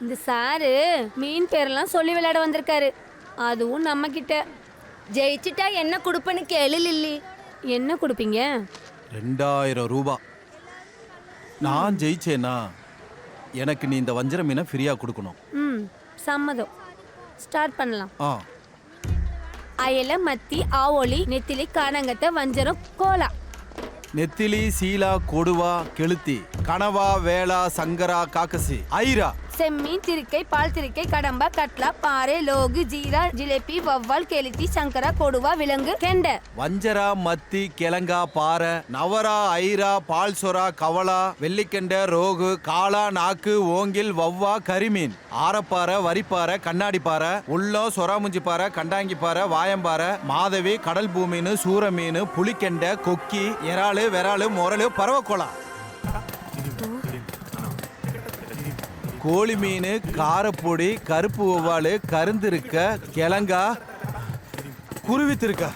இந்த சாரு மீன் பேரெல்லாம் சொல்லி விளையாட வந்திருக்காரு. அதுவும் நம்ம கிட்ட ஜெயிச்சிட்டா என்ன கொடுப்பேன்னு கேளு லில்லி. என்ன கொடுப்பீங்க? ரெண்டாயிரம் ரூபா. நான் ஜெயிச்சேனா எனக்கு நீ இந்த வஞ்சர மீனை ஃப்ரீயா கொடுக்கணும். ம் சம்மதம். ஸ்டார்ட் பண்ணலாம். ஆ. அயல மத்தி ஆவோலி நெத்திலி காணங்கத்தை வஞ்சரம் கோலா. நெத்திலி சீலா கொடுவா கெளுத்தி. கனவா வேளா சங்கரா காக்கசி. ஐரா. செம்மீன் திருக்கை பால் திருக்கை கடம்பா கட்லா பாறை லோகு ஜீரா ஜிலேபி வவ்வால் கெளுத்தி சங்கரா கொடுவா விலங்கு கெண்டை. வஞ்சரா மத்தி கிழங்கா பாறை நவரா ஐரா பால் சொரா கவளா வெள்ளிக்கெண்டை ரோகு காளா நாக்கு ஓங்கில் வவ்வா கரிமீன். ஆரப்பாறை வரிப்பாறை கண்ணாடி பாறை உள்ளம் சொராமுஞ்சி பாறை கண்டாங்கி பாறை வாயம்பாறை மாதவி கடல் பூமீன் சூர மீன் புளிக்கெண்டை கொக்கி இறாலு விராலு முரலு பறவைக்கோளா. கோழி மீன் காரப்பொடி கருப்பு ஒவ்வாலு கருந்திருக்க கிழங்கா குருவித்திருக்கா.